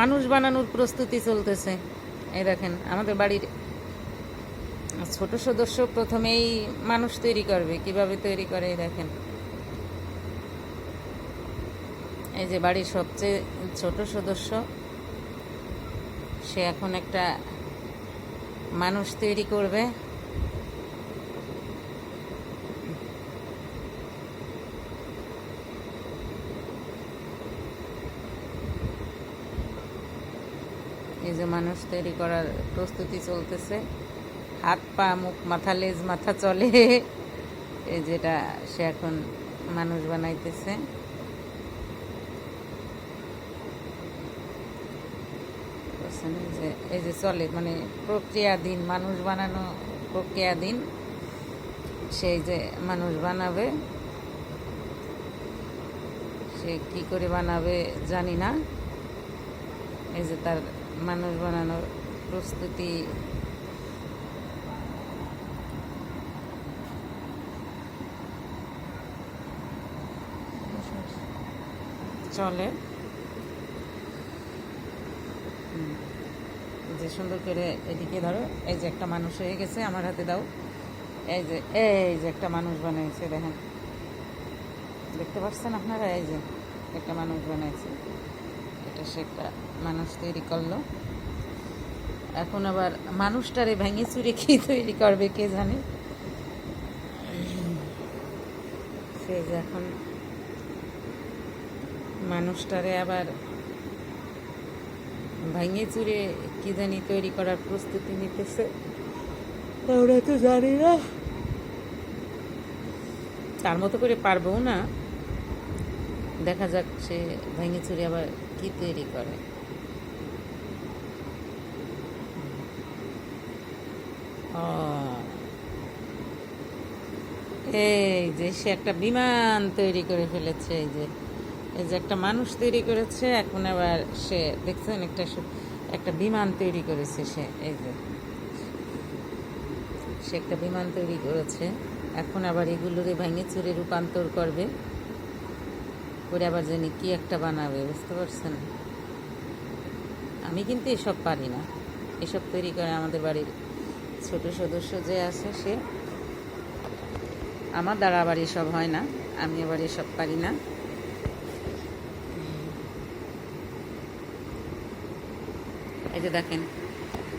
মানুষ বানানোর প্রস্তুতি চলতেছে। এই দেখেন, আমাদের বাড়ির ছোট সদস্য প্রথমেই মানুষ তৈরি করবে, কীভাবে তৈরি করে দেখেন। এই যে বাড়ির সবচেয়ে ছোট সদস্য, সে এখন একটা মানুষ তৈরি করবে। এই যে মানুষ তৈরি করার প্রস্তুতি চলতেছে। হাত, পা, মুখ, মাথা, লেজ, মাথা চলে। এই যেটা সে এখন মানুষ বানাইতেছে। এই যে চলে মানে প্রক্রিয়াধীন মানুষ বানানো প্রক্রিয়াধীন সেই যে মানুষ বানাবে। সে কি করে বানাবে জানি না। এই যে তার মানুষ বানানোর প্রস্তুতি। চলে। যে সুন্দর করে এদিকে ধরো, এই যে একটা মানুষ হয়ে গেছে, আমার হাতে দাও। এই যে এই যে একটা মানুষ বানিয়েছে দেখেন। দেখতে পাচ্ছেন আপনারা? এই যে একটা মানুষ বানাইছে। এটা সে একটা মানুষ তৈরি করল। এখন আবার মানুষটারে ভেঙে চুরে কি তৈরি করবে কে জানে? সে এখন মানুষটারে আবার ভেঙে চুরে কি জানি তৈরি করার প্রস্তুতি নিতেছে। আমরা তো জানি না। তার মতো করে পারব না। দেখা যাক সে ভেঙে চুরে আবার কি তৈরি করে। এই যে সে একটা বিমান তৈরি করে ফেলেছে, এই যে এই যে একটা মানুষ তৈরি করেছে, এখন আবার সে, দেখছেন একটা একটা বিমান তৈরি করেছে সে, এই যে। সে একটা বিমান তৈরি করেছে, এখন আবার এগুলোরে ভেঙে চুরে রূপান্তর করবে। করে আবার জানি কি একটা বানাবে, বুঝতে পারছেন? আমি কিন্তু এসব পারি না। এসব তৈরি করে আমাদের বাড়ির ছোট সদস্য যে আছে সে। আমার দ্বারা আবার এসব হয় না, আমি আবার এসব পারি না। এই যে দেখেন,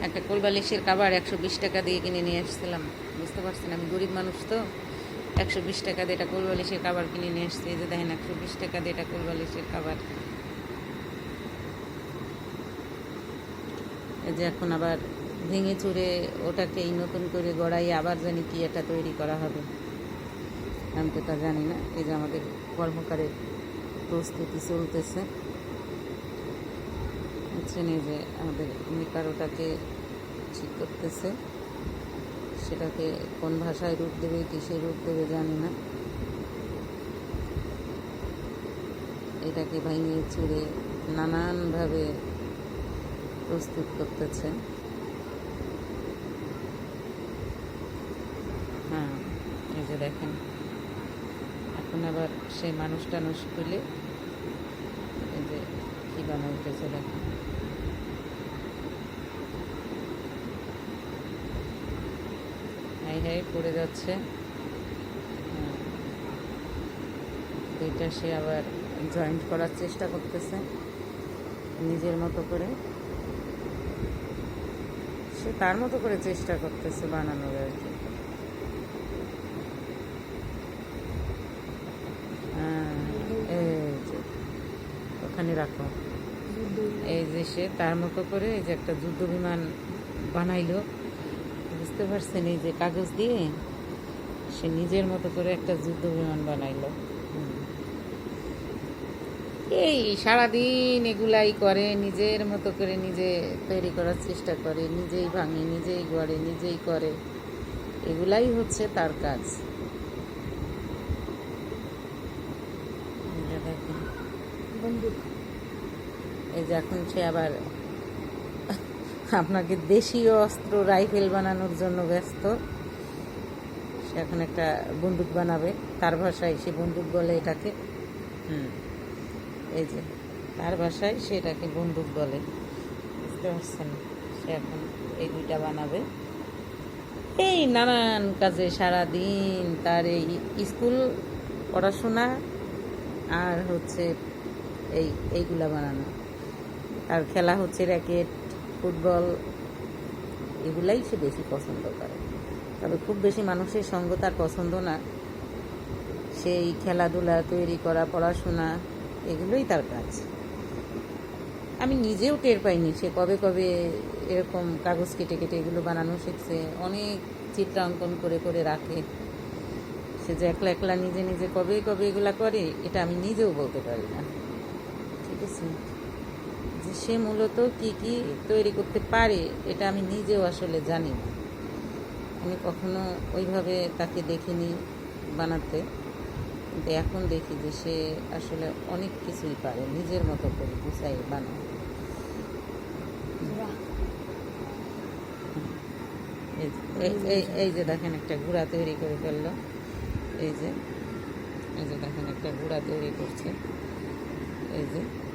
একটা কোলবালিশের কাবার একশো বিশ টাকা দিয়ে কিনে নিয়ে এসেছিলাম বুঝতে পারছেন, আমি গরিব মানুষ তো। একশো বিশ টাকা দিয়ে এটা কোলবালিশের কাবার কিনে নিয়ে এসেছি এই যে দেখেন, একশো বিশ টাকা দিয়ে এটা কোলবালিশের কাবার এই যে এখন আবার ভেঙে চুরে ওটাকে এই নতুন করে গড়াই আবার জানি কি এটা তৈরি করা হবে। আমি তো তা জানি না। এই যে আমাদের কর্মকারের প্রস্তুতি চলতেছে। এই যে আমাদের মেকার ওটাকে ঠিক করতেছে। সেটাকে কোন ভাষায় রূপ দেবে, কিসে রূপ দেবে জানি না। এটাকে ভাঙিয়ে চুড়ে নানানভাবে প্রস্তুত করতেছে হ্যাঁ এই যে দেখেন। এখন আবার সেই মানুষ টানুষ খুলে এই যে কি বানাইতেছে দেখেন। হাই হাই পড়ে যাচ্ছে। হ্যাঁ। এটা সে আবার জয়েন্ট করার চেষ্টা করতেছে, নিজের মতো করে। সে তার মতো করে চেষ্টা করতেছে বানানোর আর কি হ্যাঁ, এই যে ওখানে রাখো। এই যে সে তার মতো করে এই যে একটা যুদ্ধ বিমান বানাইলো। বুঝতে পারছেন এই যে কাগজ দিয়ে সে নিজের মতো করে একটা যুদ্ধ বিমান বানাইলো। এই সারাদিন এগুলাই করে, নিজের মতো করে নিজে তৈরি করার চেষ্টা করে, নিজেই ভাঙে, নিজেই গড়ে, নিজেই করে। এগুলাই হচ্ছে তার কাজ এই যে দেখেন এই যে এখন সে আবার আপনাকে দেশীয় অস্ত্র, রাইফেল বানানোর জন্য ব্যস্ত। সে এখন একটা বন্দুক বানাবে। তার ভাষায় সে বন্দুক বলে এটাকে। হুম। এই যে, তার বাসায় সেটাকে বন্দুক বলে। বুঝতে পারছেন? সে এখন এই দুইটা বানাবে। এই নানান কাজে সারা দিন তার এই স্কুল পড়াশোনা আর হচ্ছে এই, এইগুলা বানানো। আর খেলা হচ্ছে র্যাকেট ফুটবল এগুলাই সে বেশি পছন্দ করে। তবে খুব বেশি মানুষের সঙ্গ তার পছন্দ না। সেই খেলাধুলা তৈরি করা, পড়াশোনা, এগুলোই তার কাজ। আমি নিজেও টের পাইনি সে কবে কবে এরকম কাগজ কেটে কেটে এগুলো বানানো শিখছে। অনেক চিত্রাঙ্কন করে করে রাখে। সে যে একলা একলা নিজে নিজে কবে কবে এগুলা করে, এটা আমি নিজেও বলতে পারি না। যে সে মূলত কি কি তৈরি করতে পারে এটা আমি নিজেও আসলে জানি না। আমি কখনো ওইভাবে তাকে দেখিনি বানাতে। কিন্তু এখন দেখি যে সে আসলে অনেক কিছুই পারে নিজের মতো করে গুছাই বানায়। বাহ। এই যে- এই- এই- এই যে দেখেন একটা গুঁড়া তৈরি করে ফেলল। এই যে এই যে দেখেন একটা গুঁড়া তৈরি করছে। এই যে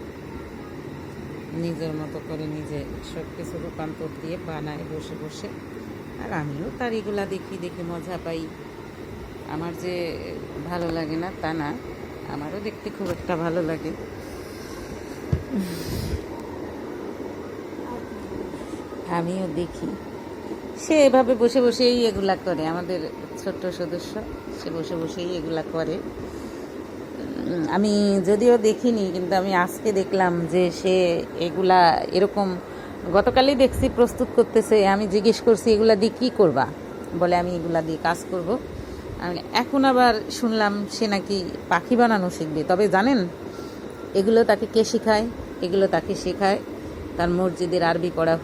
নিজের মতো করে নিজে সব কিছু রূপান্তর দিয়ে বানায় বসে বসে। আর আমিও তার এগুলা দেখি, দেখে মজা পাই। আমার যে ভালো লাগে না, তা না। আমারও দেখতে খুব একটা ভালো লাগে। আমিও দেখি। সে এভাবে বসে বসেই এগুলা করে, আমাদের ছোট্ট সদস্য। সে বসে বসেই এগুলা করে। আমি যদিও দেখিনি, কিন্তু আমি আজকে দেখলাম যে সে এগুলা এরকম, গতকালই দেখছি প্রস্তুত করতেছে, আমি জিজ্ঞেস করছি এগুলা দিয়ে কী করবা? বলে, আমি এগুলা দিয়ে কাজ করব। এখন আবার শুনলাম সে নাকি পাখি বানানো শিখবে। তবে জানেন, এগুলো তাকে কে শেখায়? এগুলো তাকে শেখায় তার মসজিদের আরবি পড়া।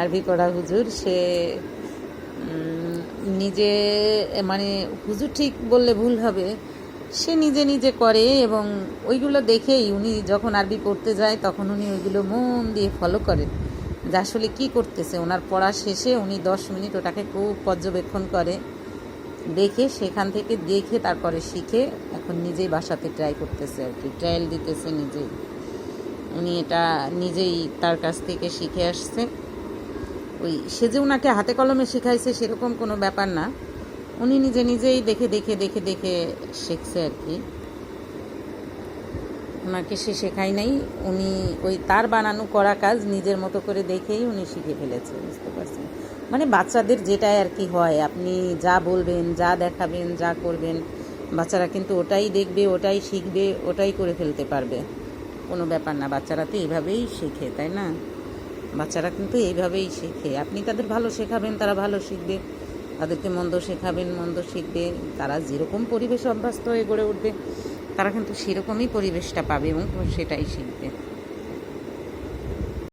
আরবি পড়া হুজুর, সে নিজে মানে হুজুর ঠিক বললে ভুল হবে। সে নিজে নিজে করে এবং ওইগুলো দেখেই উনি যখন আরবি পড়তে যায়, তখন উনি ওইগুলো মন দিয়ে ফলো করেন। যে আসলে কী করতেছে? ওনার পড়া শেষে উনি দশ মিনিট ওটাকে খুব পর্যবেক্ষণ করে। দেখে সেখান থেকে দেখে তারপরে শিখে এখন নিজেই বাসাতে ট্রাই করতেছে আর কি। ট্রায়াল দিতেছে নিজেই। উনি এটা নিজেই তার কাছ থেকে শিখে আসছে। ওই সে যে ওনাকে হাতে কলমে শেখাইছে সেরকম কোনো ব্যাপার না। উনি নিজে নিজেই দেখে দেখে দেখে দেখে শিখছে আর কি। ওনাকে সে শেখাই নাই। উনি ওই তার বানানো করা কাজ নিজের মতো করে দেখেই উনি শিখে ফেলেছে, বুঝতে পারছেন? মানে বাচ্চাদের যেটাই আর কি হয়, আপনি যা বলবেন, যা দেখাবেন, যা করবেন, বাচ্চারা কিন্তু ওটাই দেখবে, ওটাই শিখবে, ওটাই করে ফেলতে পারবে। কোনো ব্যাপার না, বাচ্চারা তো এইভাবেই শেখে, তাই না? বাচ্চারা কিন্তু এইভাবেই শেখে। আপনি তাদের ভালো শেখাবেন, তারা ভালো শিখবে। তাদেরকে মন্দ শেখাবেন, মন্দ শিখবে। তারা যেরকম পরিবেশ অভ্যস্ত হয়ে গড়ে উঠবে, তারা কিন্তু সেরকমই পরিবেশটা পাবে এবং সেটাই শিখবে।